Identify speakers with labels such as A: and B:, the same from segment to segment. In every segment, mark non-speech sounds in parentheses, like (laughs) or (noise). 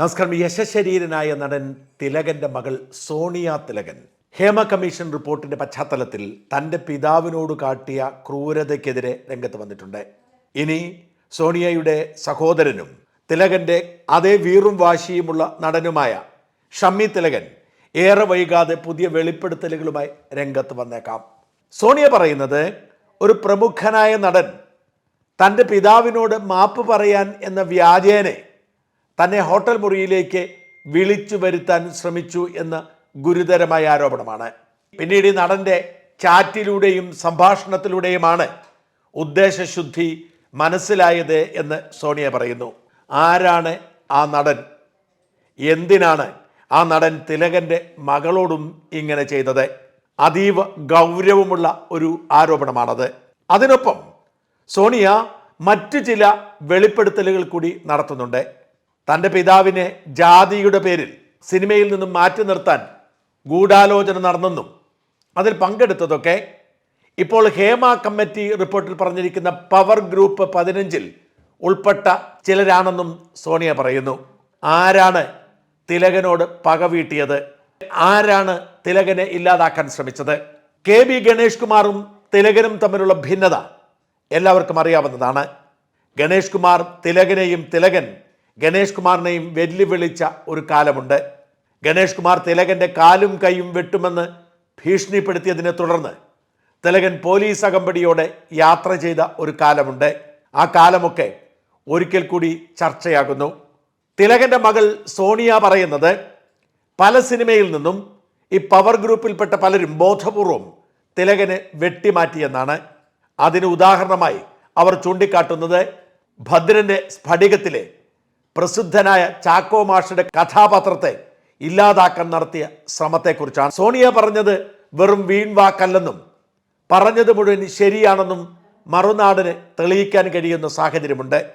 A: നമസ്കാരം. യശശരീരനായ നടൻ തിലകന്റെ മകൾ സോണിയ തിലകൻ. ഹേമ കമ്മീഷൻ റിപ്പോർട്ടിന്റെ പശ്ചാത്തലത്തിൽ തന്റെ പിതാവിനോട് കാട്ടിയ ക്രൂരതയ്ക്കെതിരെ രംഗത്ത് വന്നിട്ടുണ്ട്. ഇനി സോണിയയുടെ സഹോദരനും തിലകന്റെ അതേ വീറും വാശിയുമുള്ള നടനുമായ ഷമ്മി തിലകൻ ഏറെ വൈകാതെ പുതിയ വെളിപ്പെടുത്തലുകളുമായി രംഗത്ത് വന്നേക്കാം. സോണിയ പറയുന്നത് ഒരു പ്രമുഖനായ നടൻ തന്റെ പിതാവിനോട് മാപ്പ് പറയാൻ എന്ന വ്യാജേനെ തന്നെ ഹോട്ടൽ മുറിയിലേക്ക് വിളിച്ചു വരുത്താൻ ശ്രമിച്ചു എന്ന് ഗുരുതരമായ ആരോപണമാണ്. പിന്നീട് നടന്റെ ചാറ്റിലൂടെയും സംഭാഷണത്തിലൂടെയുമാണ് ഉദ്ദേശശുദ്ധി മനസ്സിലായത് എന്ന് സോണിയ പറയുന്നു. ആരാണ് ആ നടൻ? എന്തിനാണ് ആ നടൻ തിലകന്റെ മകളോടും ഇങ്ങനെ ചെയ്തത്? അതീവ ഗൗരവമുള്ള ഒരു ആരോപണമാണത്. അതിനൊപ്പം സോണിയ മറ്റു ചില വെളിപ്പെടുത്തലുകൾ കൂടി നടത്തുന്നുണ്ട്. തന്റെ പിതാവിനെ ജാതിയുടെ പേരിൽ സിനിമയിൽ നിന്നും മാറ്റി നിർത്താൻ ഗൂഢാലോചന നടന്നെന്നും അതിൽ പങ്കെടുത്തതൊക്കെ ഇപ്പോൾ ഹേമ കമ്മിറ്റി റിപ്പോർട്ടിൽ പറഞ്ഞിരിക്കുന്ന പവർ ഗ്രൂപ്പ് പതിനഞ്ചിൽ ഉൾപ്പെട്ട ചിലരാണെന്നും സോണിയ പറയുന്നു. ആരാണ് തിലകനോട് പക വീട്ടിയത്? ആരാണ് തിലകനെ ഇല്ലാതാക്കാൻ ശ്രമിച്ചത്? കെ ബി ഗണേഷ് കുമാറും തിലകനും തമ്മിലുള്ള ഭിന്നത എല്ലാവർക്കും അറിയാവുന്നതാണ്. ഗണേഷ് കുമാർ തിലകനെയും തിലകൻ ഗണേഷ് കുമാറിനെയും വെല്ലുവിളിച്ച ഒരു കാലമുണ്ട്. ഗണേഷ് കുമാർ തിലകന്റെ കാലും കൈയും വെട്ടുമെന്ന് ഭീഷണിപ്പെടുത്തിയതിനെ തുടർന്ന് തിലകൻ പോലീസ് അകമ്പടിയോടെ യാത്ര ചെയ്ത ഒരു കാലമുണ്ട്. ആ കാലമൊക്കെ ഒരിക്കൽ കൂടി ചർച്ചയാകുന്നു. തിലകന്റെ മകൾ സോണിയ പറയുന്നത് പല സിനിമയിൽ നിന്നും ഈ പവർ ഗ്രൂപ്പിൽപ്പെട്ട പലരും ബോധപൂർവം തിലകനെ വെട്ടിമാറ്റിയെന്നാണ്. അതിന് ഉദാഹരണമായി അവർ ചൂണ്ടിക്കാട്ടുന്നത് ഭദ്രന്റെ സ്ഫടികത്തിലെ പ്രസിദ്ധനായ ചാക്കോ മാഷയുടെ കഥാപാത്രത്തെ ഇല്ലാതാക്കാൻ നടത്തിയ ശ്രമത്തെക്കുറിച്ചാണ്. സോണിയ പറഞ്ഞത് വെറും വീൺവാക്കല്ലെന്നും പറഞ്ഞത് മുഴുവൻ ശരിയാണെന്നും മറുനാടിന് തെളിയിക്കാൻ കഴിയുന്ന സാഹചര്യമുണ്ട്.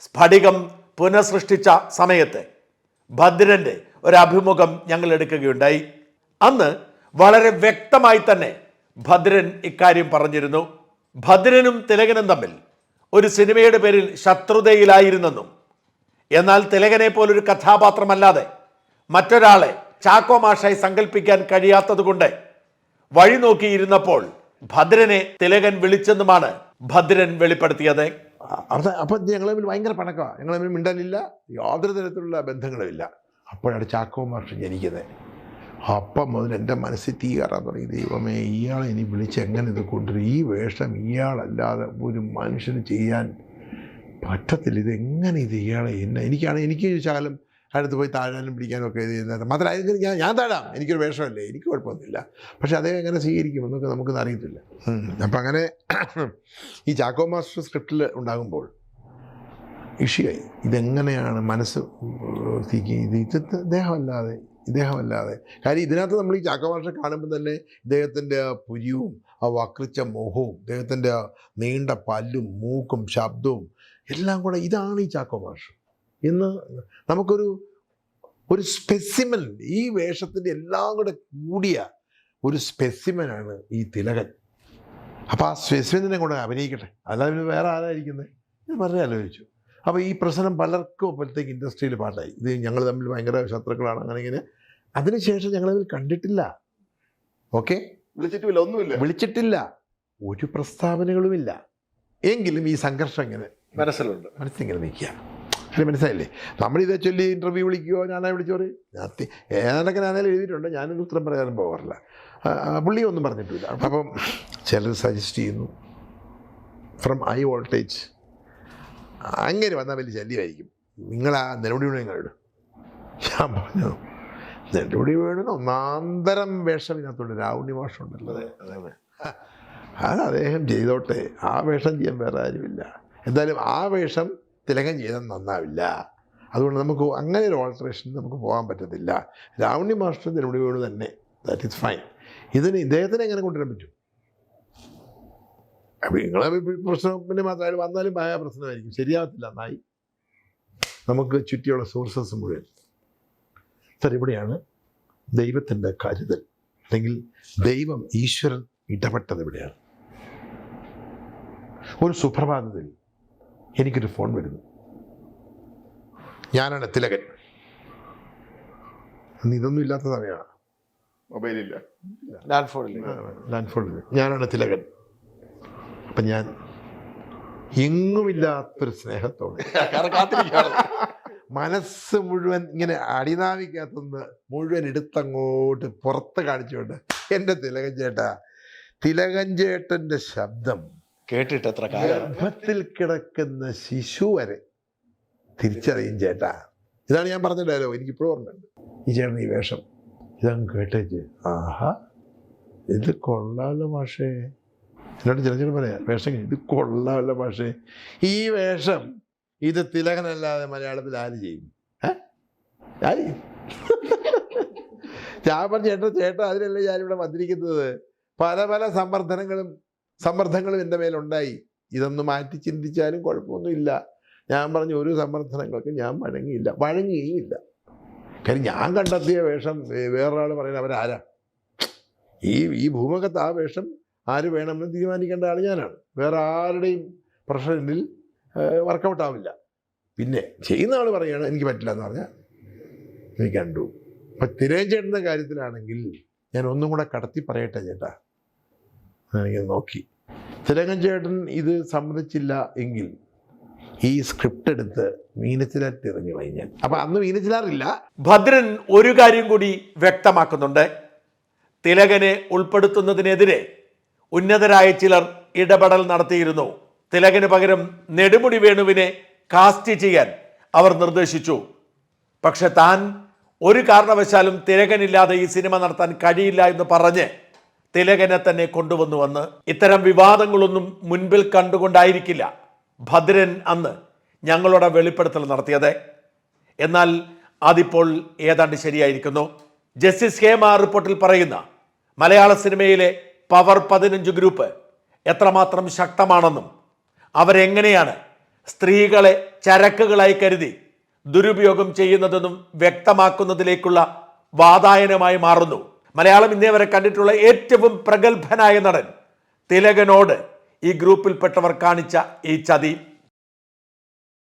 A: സ്ഫടികം പുനഃസൃഷ്ടിച്ച സമയത്ത് ഭദ്രന്റെ ഒരു അഭിമുഖം ഞങ്ങൾ എടുക്കുകയുണ്ടായി. അന്ന് വളരെ വ്യക്തമായി തന്നെ ഭദ്രൻ ഇക്കാര്യം പറഞ്ഞിരുന്നു. ഭദ്രനും തിലകനും തമ്മിൽ ഒരു സിനിമയുടെ പേരിൽ ശത്രുതയിലായിരുന്നെന്നും എന്നാൽ തിലകനെ പോലൊരു കഥാപാത്രമല്ലാതെ മറ്റൊരാളെ ചാക്കോ മാഷായി സങ്കല്പിക്കാൻ കഴിയാത്തതുകൊണ്ട് വഴി നോക്കിയിരുന്നപ്പോൾ ഭദ്രനെ തിലകൻ വിളിച്ചെന്നുമാണ് ഭദ്രൻ വെളിപ്പെടുത്തിയത്.
B: അപ്പൊ ഞങ്ങൾ തമ്മിൽ ഭയങ്കര പണക്കമാണ് ഞങ്ങൾ തമ്മിൽ മിണ്ടാനില്ല യാതൊരു തരത്തിലുള്ള ബന്ധങ്ങളുമില്ല. അപ്പോഴാണ് ചാക്കോ മാഷ് ജനിക്കുന്നത്. അപ്പം മുതൽ എന്റെ മനസ്സിൽ തീ കയറാൻ തുടങ്ങി. ദൈവമേ ഇയാളെ ഇനി വിളിച്ച് എങ്ങനെ ഇത് കൊണ്ടുവരും? ഈ വേഷം ഇയാളല്ലാതെ ഒരു മനുഷ്യന് ചെയ്യാൻ പറ്റത്തില്ല. ഇതെങ്ങനെ ഇത് ഇയാളെ എന്നെ എനിക്കാണ് എനിക്ക് ശകലം അടുത്ത് പോയി താഴാനും പിടിക്കാനും ഒക്കെ ഇത് ചെയ്യുന്നത്. മാത്രമല്ല ഞാൻ ഞാൻ താഴാം. എനിക്കൊരു വേഷമല്ലേ? എനിക്ക് കുഴപ്പമൊന്നുമില്ല. പക്ഷേ അദ്ദേഹം എങ്ങനെ സ്വീകരിക്കുമെന്നൊക്കെ നമുക്കൊന്നും അറിയത്തില്ല. അപ്പം അങ്ങനെ ഈ ചാക്കോ മാസ്റ്റർ സ്ക്രിപ്റ്റിൽ ഉണ്ടാകുമ്പോൾ ഇഷ്യായി ഇതെങ്ങനെയാണ് മനസ്സ് ഇത് ഇദ്ദേഹമല്ലാതെ ഇദ്ദേഹമല്ലാതെ. കാര്യം ഇതിനകത്ത് നമ്മൾ ഈ ചാക്കോ മാസ്റ്റർ കാണുമ്പോൾ തന്നെ ഇദ്ദേഹത്തിന്റെ ആ പുരിയും ആ വക്രിച്ച മോഹവും ഇദ്ദേഹത്തിന്റെ ആ നീണ്ട പല്ലും മൂക്കും ശബ്ദവും എല്ലാം കൂടെ ഇതാണ് ഈ ചാക്കോ ഭാഷ ഇന്ന് നമുക്കൊരു ഒരു സ്പെസിമൻ ഈ വേഷത്തിന്റെ എല്ലാം കൂടെ കൂടിയ ഒരു സ്പെസിമനാണ് ഈ തിലകൻ. അപ്പോൾ ആ സ്പെസിമനെ കൂടെ അഭിനയിക്കട്ടെ. അല്ലാതെ പിന്നെ വേറെ ആരായിരിക്കുന്നത് ഞാൻ വളരെ ആലോചിച്ചു. അപ്പോൾ ഈ പ്രശ്നം പലർക്കും അപ്പോഴത്തേക്ക് ഇൻഡസ്ട്രിയിൽ പാട്ടായി ഇത് ഞങ്ങൾ തമ്മിൽ ഭയങ്കര ശത്രുക്കളാണ് അങ്ങനെ ഇങ്ങനെ അതിനുശേഷം ഞങ്ങളതിൽ കണ്ടിട്ടില്ല. ഓക്കെ?
C: വിളിച്ചിട്ടില്ല ഒന്നുമില്ല.
B: വിളിച്ചിട്ടില്ല. ഒരു പ്രസ്താവനകളുമില്ല. എങ്കിലും ഈ സംഘർഷം ഇങ്ങനെ
A: മനസ്സിലുണ്ട്.
B: മനസ്സിങ്ങനെ നിൽക്കുക. അല്ലെ മനസ്സിലായില്ലേ? നമ്മളിതേ ചൊല്ലി ഇന്റർവ്യൂ വിളിക്കുകയോ ഞാനാ വിളിച്ചു പറയും. ഞാൻ ഏതാണ്ടൊക്കെ ഞാനതിൽ എഴുതിയിട്ടുണ്ട്. ഞാനൊന്നും ഉത്തരം പറയാനും പോകാറില്ല. പുള്ളി ഒന്നും പറഞ്ഞിട്ടില്ല. അപ്പം ചിലർ സജസ്റ്റ് ചെയ്യുന്നു. ഫ്രം ഹൈ വോൾട്ടേജ് അങ്ങനെ വന്നാൽ വലിയ ശല്യമായിരിക്കും. നിങ്ങൾ ആ നെടുമുടി വീണ് നിങ്ങളിടും ഞാൻ പറഞ്ഞു നിലപടി വീണിന് ഒന്നാന്തരം വേഷം ഇതിനകത്തുണ്ട് രാവുണ്ണി അതെ അത് അദ്ദേഹം ചെയ്തോട്ടെ. ആ വേഷം ചെയ്യാൻ വേറെ ആരുമില്ല. എന്തായാലും ആ വേഷം തിലകം ചെയ്താൽ നന്നാവില്ല. അതുകൊണ്ട് നമുക്ക് അങ്ങനെ ഒരു ഓൾട്ടറേഷൻ നമുക്ക് പോകാൻ പറ്റത്തില്ല. രാവണി മാസ്റ്റർ തിരുമുടിയോട് തന്നെ. ദാറ്റ് ഇസ് ഫൈൻ ഇതിന് ഇദ്ദേഹത്തിനെ എങ്ങനെ കൊണ്ടുവരാൻ പറ്റും? നിങ്ങളെ പ്രശ്നം പിന്നെ മാത്രമല്ല വന്നാലും ഭയ പ്രശ്നമായിരിക്കും. ശരിയാവത്തില്ല നന്നായി നമുക്ക് ചുറ്റിയുള്ള സോഴ്സസ് മുഴുവൻ. സർ ഇവിടെയാണ് ദൈവത്തിന്റെ കരുതൽ. അല്ലെങ്കിൽ ദൈവം ഈശ്വരൻ ഇടപെട്ടത് ഇവിടെയാണ്. ഒരു സുപ്രഭാതത്തിൽ എനിക്കൊരു ഫോൺ വരുന്നു. ഞാനാണ് തിലകൻ. അന്ന് ഇതൊന്നും ഇല്ലാത്ത സമയമാണ്.
C: മൊബൈലില്ല.
A: ലാൻഡ് ഫോണിൽ
B: ലാൻഡ് ഫോണിൽ ഞാനാണ് തിലകൻ. അപ്പം ഞാൻ എങ്ങുമില്ലാത്തൊരു സ്നേഹത്തോടെ (laughs) മനസ്സ് മുഴുവൻ ഇങ്ങനെ അടിനാവിക്കകത്തുനിന്ന് മുഴുവൻ എടുത്തങ്ങോട്ട് പുറത്ത് കാണിച്ചുകൊണ്ട് എന്റെ തിലകൻ ചേട്ടാ തിലകൻ ചേട്ടന്റെ ശബ്ദം
A: കേട്ടിട്ട് എത്ര
B: ഗർഭത്തിൽ കിടക്കുന്ന ശിശു വരെ തിരിച്ചറിയും ചേട്ടാ. ഇതാണ് ഞാൻ പറഞ്ഞ ഡയലോഗ് എനിക്കിപ്പോഴും ഓർമ്മയുണ്ട്. ഈ ചേട്ടൻ ഈ വേഷം. ഇതങ്ങ് കേട്ടേച്ച് ആഹാ. ഇത് കൊള്ളാമല്ലോ മാഷേ. എന്നോട് ചില ചില പറയാം വേഷം ഇത് കൊള്ളാമല്ലോ മാഷേ. ഈ വേഷം ഇത് തിലകനല്ലാതെ മലയാളത്തിൽ ആര് ചെയ്യും? ആര് ഞാൻ പറഞ്ഞ ചേട്ടാ ചേട്ടാ അതിനല്ലേ ഞാനിവിടെ വന്നിരിക്കുന്നത്. പല പല സമ്മർദ്ദനങ്ങളും സമ്മർദ്ദങ്ങളും എന്റെ മേലുണ്ടായി. ഇതൊന്ന് മാറ്റി ചിന്തിച്ചാലും കുഴപ്പമൊന്നുമില്ല. ഞാൻ പറഞ്ഞ ഒരു സമ്മർദ്ദങ്ങൾക്ക് ഞാൻ വഴങ്ങിയില്ല. വഴങ്ങുകയും ഇല്ല കാര്യം ഞാൻ കണ്ടെത്തിയ വേഷം വേറൊരാൾ പറയുന്നത് അവരാരാ? ഈ ഈ ഭൂമുഖത്ത് ആ വേഷം ആര് വേണമെന്ന് തീരുമാനിക്കേണ്ട ആൾ ഞാനാണ്. വേറെ ആരുടെയും പ്രഷറിൽ വർക്കൗട്ട് ആവില്ല പിന്നെ ചെയ്യുന്ന ആൾ പറയുകയാണ് എനിക്ക് പറ്റില്ല എന്ന് പറഞ്ഞാൽ എനിക്ക് കണ്ടു. അപ്പം തിരേഞ്ചേട്ടന്റെ കാര്യത്തിലാണെങ്കിൽ ഞാൻ ഒന്നും കൂടെ കടത്തി പറയട്ടെ ചേട്ടാ. എനിക്ക് നോക്കി. തിലകൻ ചേട്ടൻ ഇത് സമ്മതിച്ചില്ല എങ്കിൽ ഈ സ്ക്രിപ്റ്റ് എടുത്ത് മീനച്ചിലാറ്റ് എറിഞ്ഞു കഴിഞ്ഞാൽ. അപ്പൊ അന്ന് മീനച്ചിലാറില്ല.
A: ഭദ്രൻ ഒരു കാര്യം കൂടി വ്യക്തമാക്കുന്നുണ്ട്. തിലകനെ ഉൾപ്പെടുത്തുന്നതിനെതിരെ ഉന്നതരായ ചിലർ ഇടപെടൽ നടത്തിയിരുന്നു. തിലകന് പകരം നെടുമുടി വേണുവിനെ കാസ്റ്റ് ചെയ്യാൻ അവർ നിർദ്ദേശിച്ചു. പക്ഷെ താൻ ഒരു കാരണവശാലും തിലകനില്ലാതെ ഈ സിനിമ നടത്താൻ കഴിയില്ല എന്ന് പറഞ്ഞ് തിലകനെ തന്നെ കൊണ്ടുവന്നു വന്ന് ഇത്തരം വിവാദങ്ങളൊന്നും മുൻപിൽ കണ്ടുകൊണ്ടായിരിക്കില്ല ഭദ്രൻ അന്ന് ഞങ്ങളുടെ വെളിപ്പെടുത്തൽ നടത്തിയത്. എന്നാൽ അതിപ്പോൾ ഏതാണ്ട് ശരിയായിരിക്കുന്നു. ജസ്റ്റിസ് ഹേമ റിപ്പോർട്ടിൽ പറയുന്ന മലയാള സിനിമയിലെ പവർ പതിനഞ്ച് ഗ്രൂപ്പ് എത്രമാത്രം ശക്തമാണെന്നും അവരെങ്ങനെയാണ് സ്ത്രീകളെ ചരക്കുകളായി കരുതി ദുരുപയോഗം ചെയ്യുന്നതെന്നും വ്യക്തമാക്കുന്നതിലേക്കുള്ള വാതായനമായി മാറുന്നു. മലയാളം ഇന്നേ വരെ കണ്ടിട്ടുള്ള ഏറ്റവും പ്രഗത്ഭനായ നടൻ തിലകനോട് ഈ ഗ്രൂപ്പിൽപ്പെട്ടവർ കാണിച്ച ഈ ചതി.